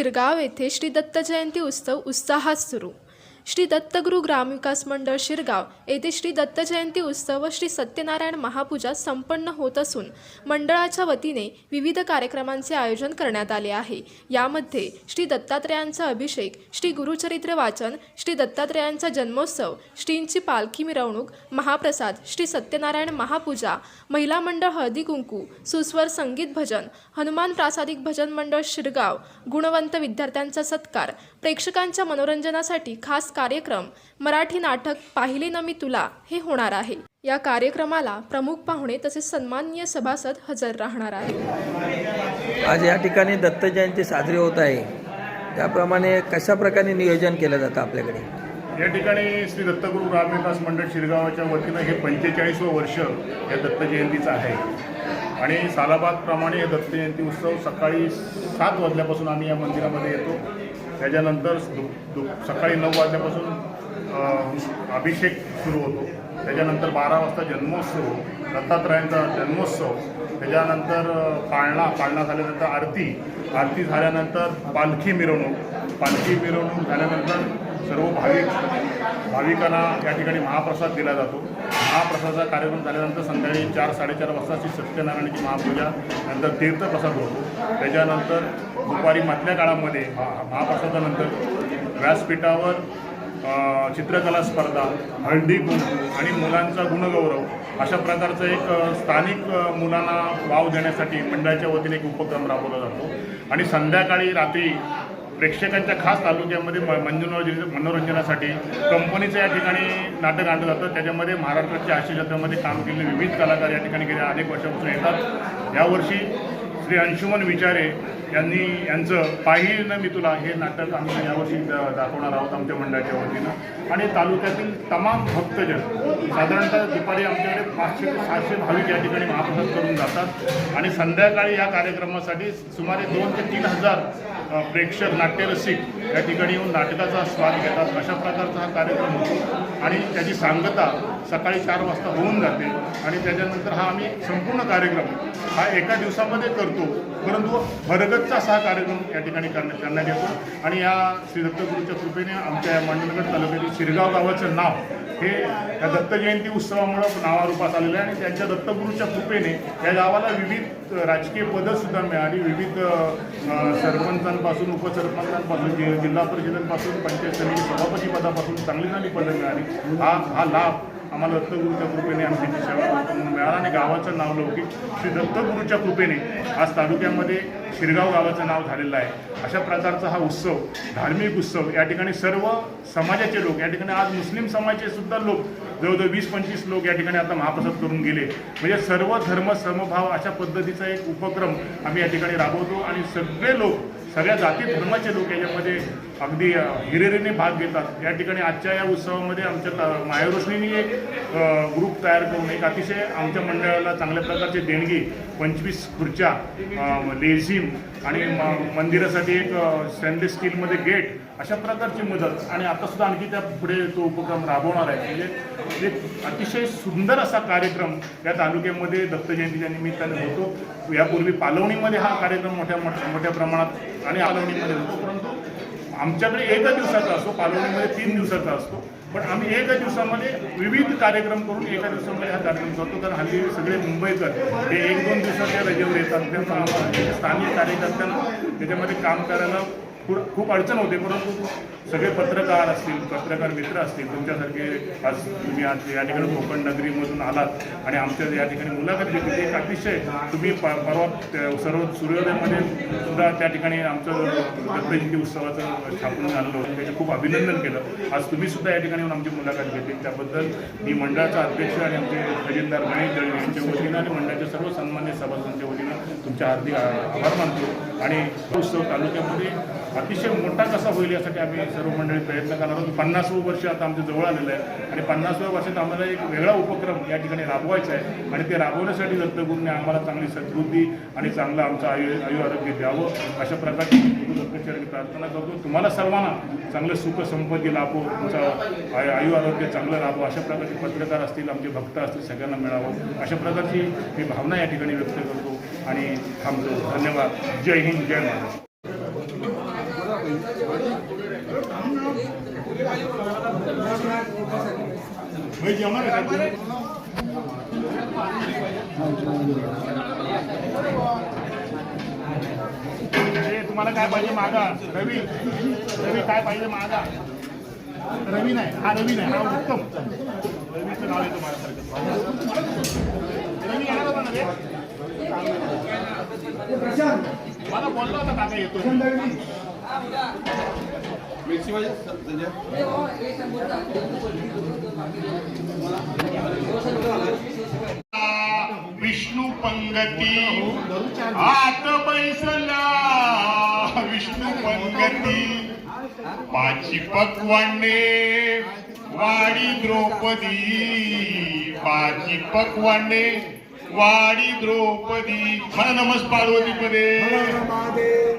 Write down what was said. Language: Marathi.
शिरगाव येथे श्री दत्त जयंती उत्सव उत्साहात सुरू. श्री दत्तगुरु ग्रामविकास मंडळ शिरगाव येथे श्री दत्त जयंती उत्सव व श्री सत्यनारायण महापूजा संपन्न होत असून मंडळाच्या वतीने विविध कार्यक्रमांचे आयोजन करण्यात आले आहे. यामध्ये श्री दत्तात्रेयांचा अभिषेक श्री गुरुचरित्र वाचन श्री दत्तात्रेयांचा जन्मोत्सव श्रींची पालखी मिरवणूक महाप्रसाद श्री सत्यनारायण महापूजा महिला मंडळ हळदी कुंकू सुस्वर संगीत भजन हनुमान प्रासादिक भजन मंडळ शिरगाव गुणवंत विद्यार्थ्यांचा सत्कार प्रेक्षकांच्या मनोरंजनासाठी खास कार्यक्रम मराठी नाटक पाहिले न मी तुला हे होणार आहे. या कार्यक्रमाला प्रमुख पाहुणे तसेच सन्माननीय सभासद हजर राहणार आहेत. आज या ठिकाणी दत्त जयंती साजरी होत आहे. त्याप्रमाणे कशा प्रकारे नियोजन केलं जातं आपल्याकडे? या ठिकाणी श्री दत्तगुरू ग्रामविकास मंडळ शिरगावाच्या वतीनं हे पंचेचाळीसवं वर्ष या दत्त जयंतीचं आहे. आणि सालाबादप्रमाणे हे दत्त जयंती उत्सव सकाळी सात वाजल्यापासून आम्ही या मंदिरामध्ये येतो. त्याच्यानंतर दु दु सकाळी नऊ वाजल्यापासून अभिषेक सुरू होतो. त्याच्यानंतर बारा वाजता जन्मोत्सव दत्तात्रयांचा जन्मोत्सव. त्याच्यानंतर पाळणा पाळणा झाल्यानंतर आरती. आरती झाल्यानंतर पालखी मिरवणूक. पालखी मिरवणूक झाल्यानंतर सर्व भाविक भाविकांना या ठिकाणी महाप्रसाद दिला जातो. महाप्रसादाचा कार्यक्रम झाल्यानंतर संध्याकाळी चार साडेचार वाजता श्री सत्यनारायणाची महापूजा नंतर तीर्थप्रसाद होतो. त्याच्यानंतर दुपारी मधल्या काळामध्ये महा महाप्रसादानंतर व्यासपीठावर चित्रकला स्पर्धा हळदी कुंकू आणि मुलांचा गुणगौरव अशा प्रकारचं एक स्थानिक मुलांना वाव देण्यासाठी मंडळाच्या वतीने एक उपक्रम राबवला जातो. आणि संध्याकाळी रात्री प्रेक्षकांच्या खास तालुक्यामध्ये म मनोरंजन मनोरंजनासाठी कंपनीचं या ठिकाणी नाटक आणलं जातं. त्याच्यामध्ये महाराष्ट्राच्या आशिष जत्रेमध्ये काम केलेले विविध कलाकार या ठिकाणी गेल्या अनेक वर्षापासून येतात. यावर्षी श्री अंशुमन विचारे यांनी यांचं पाहिलं मी तुला हे नाटक आम्ही यावर्षी दाखवणार आहोत आमच्या मंडळाच्या वतीनं. आणि तालुक्यातील तमाम भक्तजन साधारणतः दुपारी आमच्याकडे पाचशे ते सहाशे भाविक या ठिकाणी महाप्रसाद करून जातात. आणि संध्याकाळी या कार्यक्रमासाठी सुमारे दोन ते तीन हजार प्रेक्षक नाट्यरसिक या ठिकाणी येऊन नाटकाचा स्वाद घेतात. अशा प्रकारचा हा कार्यक्रम होतो. आणि त्याची सांगता सकाळी चार वाजता होऊन जाते. आणि त्याच्यानंतर हा आम्ही संपूर्ण कार्यक्रम हा एका दिवसामध्ये करतो. परंतु भरगतचा असा हा कार्यक्रम या ठिकाणी करण्यात करण्यात येतो. आणि या श्री दत्तगुरूच्या कृपेने आमच्या या मंडलगड तालुक्यातील शिरगाव गावाचं नाव हे या दत्त जयंती उत्सवामुळं नावारूपास आलेलं आहे. आणि त्यांच्या दत्तगुरूच्या कृपेने या गावाला विविध राजकीय पदं सुद्धा मिळाली. विविध सरपंचांपासून उपसरपंचांपासून जि जिल्हा परिषदांपासून पंचायत समिती सभापती पदापासून चांगली चांगली पदं मिळाली. हा हा लाभ आम्हाला दत्तगुरूच्या कृपेने आमची सेवा मिळाला. आणि गावाचं नाव लौकिक. श्री दत्तगुरूच्या कृपेने आज तालुक्यामध्ये शिरगाव गावाचं नाव झालेलं आहे. अशा प्रकारचा हा उत्सव धार्मिक उत्सव या ठिकाणी सर्व समाजाचे लोक या ठिकाणी आज मुस्लिम समाजाचे सुद्धा लोक जवळजवळ वीस पंचवीस लोक या ठिकाणी आता महाप्रसाद करून गेले. म्हणजे सर्व धर्म समभाव अशा पद्धतीचा एक उपक्रम आम्ही या ठिकाणी राबवतो. आणि सगळे लोक सगळ्या जाती धर्माचे लोक याच्यामध्ये अगदी हिरेरीने भाग घेतात. या ठिकाणी आजच्या या उत्सवामध्ये आमच्या ता- मायारोशनीने एक ग्रुप तयार करून एक अतिशय आमच्या मंडळाला चांगल्या प्रकारची देणगी पंचवीस खुर्च्या लेझिम आणि म- मंदिरासाठी एक स्टेनलेस स्टीलमध्ये गेट अशा प्रकारची मदत. आणि आतासुद्धा आणखी त्या पुढे तो उपक्रम राबवणार आहे. म्हणजे एक अतिशय सुंदर असा कार्यक्रम या तालुक्यामध्ये दत्त जयंतीच्या निमित्ताने होतो. यापूर्वी पालवणीमध्ये हा कार्यक्रम मोठ्या मोठ्या मोठ्या प्रमाणात आणि पालवणीमध्ये होतो. परंतु आमच्याकडे एका दिवसाचा असतो पालवणीमध्ये तीन दिवसाचा असतो. पण आम्ही एका दिवसामध्ये विविध कार्यक्रम करून एका दिवसामध्ये हा कार्यक्रम करतो. कारण हल्ली सगळे मुंबईकर हे एक दोन दिवसाच्या रजेवर येतात. त्यांना आम्हाला स्थानिक कार्यकर्त्यांना त्याच्यामध्ये काम करायला खूप खूप अडचण होते परंतु सगळे पत्रकार असतील पत्रकार मित्र असतील तुमच्यासारखे आज तुम्ही आज या ठिकाणी कोकण नगरीमधून आलात आणि आमच्या या ठिकाणी मुलाखत घेतली ते एक अतिशय तुम्ही प परवा त्या सर्व सूर्योदयामध्ये सुद्धा त्या ठिकाणी आमचं दत्तजयंती उत्सवाचं छापून झालेलं होतं त्याचे खूप अभिनंदन केलं. आज तुम्ही सुद्धा या ठिकाणी येऊन आमची मुलाखत घेतली. त्याबद्दल मी मंडळाचा अध्यक्ष आणि आमचे खजिनदार गणेश दळवे यांच्या वतीनं आणि मंडळाच्या सर्व सन्मान्य सभासदांच्या वतीनं तुमच्या हार्दिक आभार मानतो. आणि उत्सव तालुक्यामध्ये अतिशय मोठा कसा होईल यासाठी आम्ही सर्व मंडळी प्रयत्न करणार आहोत. पन्नासवं वर्ष आता आमच्या जवळ आलेलं आहे. आणि पन्नासव्या वर्षात आम्हाला एक वेगळा उपक्रम या ठिकाणी राबवायचा आहे. आणि ते राबवण्यासाठी दत्तगुरूने आम्हाला चांगली सद्बुद्धी आणि चांगलं आमचं आयु आयु आरोग्य द्यावं अशा प्रकारची दत्तचरणी प्रार्थना करतो. तुम्हाला सर्वांना चांगलं सुख संपत्ती लाभो तुमचं आयु आयु आरोग्य चांगलं राहावं अशा प्रकारचे पत्रकार असतील आमचे भक्त असतील सगळ्यांना मिळावं अशा प्रकारची मी भावना या ठिकाणी व्यक्त करतो. आणि थांबतो. धन्यवाद. जय हिंद जय महाराष्ट्र. तुम्हाला काय पाहिजे मागा? रवी. रवी काय पाहिजे मागा? रवी नाही. हा रवी नाही. हा उत्तम. रवीचं नाव आहे माझ्यासारखं रवी येणार मला बोलला होता काका येतो विष्णू पंगती आत बैसला. विष्णू पंगती पाची पकवाने वाडी द्रौपदी पाची पकवाने वाडी द्रौपदी. मला नमस्कार पार्वती पदे